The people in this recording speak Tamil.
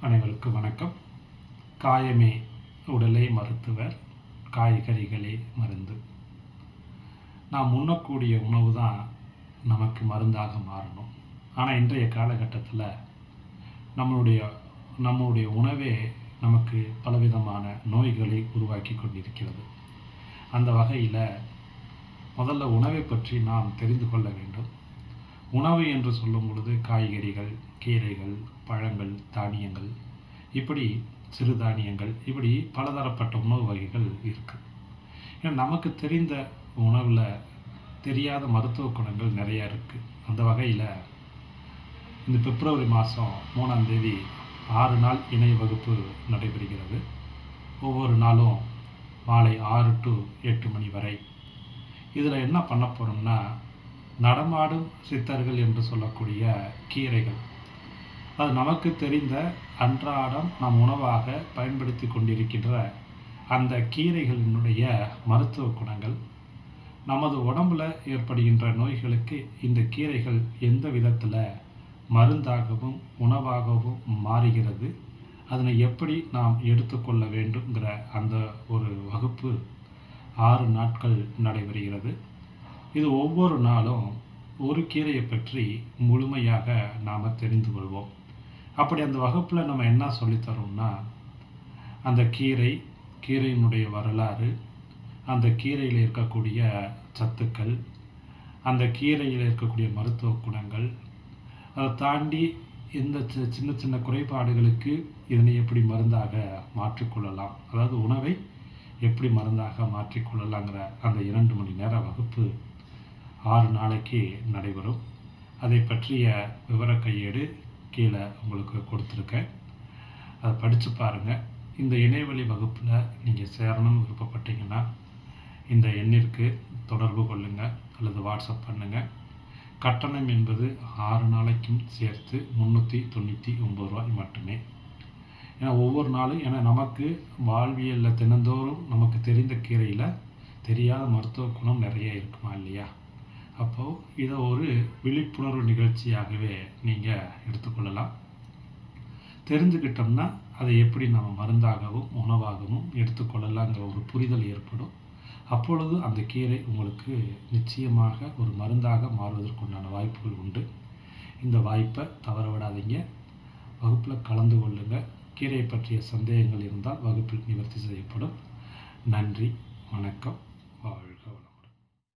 அனைவருக்கும் வணக்கம். காயமே உடலை மருத்துவர் காய்கறிகளே மருந்து. நாம் உண்ணக்கூடிய உணவு தான் நமக்கு மருந்தாக மாறணும். ஆனால் இன்றைய காலகட்டத்தில் நம்மளுடைய நம்முடைய உணவே நமக்கு பலவிதமான நோய்களை உருவாக்கி கொண்டிருக்கிறது. அந்த வகையில் முதல்ல உணவை பற்றி நாம் தெரிந்து கொள்ள வேண்டும். உணவு என்று சொல்லும் பொழுது காய்கறிகள் கீரைகள் பழங்கள் தானியங்கள் இப்படி சிறுதானியங்கள் இப்படி பலதரப்பட்ட உணவு வகைகள் இருக்குது ஏன்னா நமக்கு தெரிந்த உணவில் தெரியாத மருத்துவ குணங்கள் நிறையா இருக்குது அந்த வகையில் இந்த பிப்ரவரி மாதம் மூணாம் தேதி ஆறு நாள் இணைய வகுப்பு நடைபெறுகிறது. ஒவ்வொரு நாளும் மாலை ஆறு டு எட்டு மணி வரை. இதில் என்ன பண்ண போகிறோம்னா நடமாடும் சித்தர்கள் என்று சொல்லக்கூடிய கீரைகள். அது நமக்கு தெரிந்த அன்றாடம் நம் உணவாக பயன்படுத்தி கொண்டிருக்கின்ற அந்த கீரைகளினுடைய மருத்துவ குணங்கள். நமது உடம்புல ஏற்படுகின்ற நோய்களுக்கு இந்த கீரைகள் எந்த விதத்தில் மருந்தாகவும் உணவாகவும் மாறுகிறது அதனை எப்படி நாம் எடுத்துக்கொள்ள வேண்டுங்கிற அந்த ஒரு வகுப்பு ஆறு நாட்கள் நடைபெறுகிறது. இது ஒவ்வொரு நாளும் ஒரு கீரையை பற்றி முழுமையாக நாம் தெரிந்து கொள்வோம். அப்படி அந்த வகுப்பில் நம்ம என்ன சொல்லித்தரோம்னா அந்த கீரை கீரையினுடைய வரலாறு அந்த கீரையில் இருக்கக்கூடிய சத்துக்கள் அந்த கீரையில் இருக்கக்கூடிய மருத்துவ குணங்கள் அதை தாண்டி இந்த சின்ன சின்ன குறைபாடுகளுக்கு இதனை எப்படி மருந்தாக மாற்றிக்கொள்ளலாம் அதாவது உணவை எப்படி மருந்தாக மாற்றிக்கொள்ளலாங்கிற அந்த இரண்டு மணி நேர வகுப்பு ஆறு நாளைக்கு நடைபெறும். அதை பற்றிய விவர கையேடு கீழே உங்களுக்கு கொடுத்துருக்கேன். அதை படித்து பாருங்கள் இந்த இணையவழி வகுப்பில் நீங்கள் சேரணும்னு விருப்பப்பட்டீங்கன்னா இந்த எண்ணிற்கு தொடர்பு கொள்ளுங்கள் அல்லது வாட்ஸ்அப் பண்ணுங்கள் கட்டணம் என்பது ஆறு நாளைக்கும் சேர்த்து முந்நூற்றி தொண்ணூற்றி ஒம்பது ரூபாய் மட்டுமே. ஏன்னா ஒவ்வொரு நாளும் ஏன்னா நமக்கு வாழ்வியலில் தினந்தோறும் நமக்கு தெரிந்த கீரையில் தெரியாத மருத்துவ குணம் நிறைய இருக்குமா இல்லையா? அப்போது இதை ஒரு விழிப்புணர்வு நிகழ்ச்சியாகவே நீங்கள் எடுத்துக்கொள்ளலாம். தெரிஞ்சுக்கிட்டோம்னா அதை எப்படி நம்ம மருந்தாகவும் உணவாகவும் எடுத்துக்கொள்ளலாங்கிற ஒரு புரிதல் ஏற்படும். அப்பொழுது அந்த கீரை உங்களுக்கு நிச்சயமாக ஒரு மருந்தாக மாறுவதற்குண்டான வாய்ப்புகள் உண்டு. இந்த வாய்ப்பை தவற விடாதீங்க. வகுப்பில் கலந்து கொள்ளுங்கள் கீரையை பற்றிய சந்தேகங்கள் இருந்தால் வகுப்பில் நிவர்த்தி செய்யப்படும். நன்றி வணக்கம்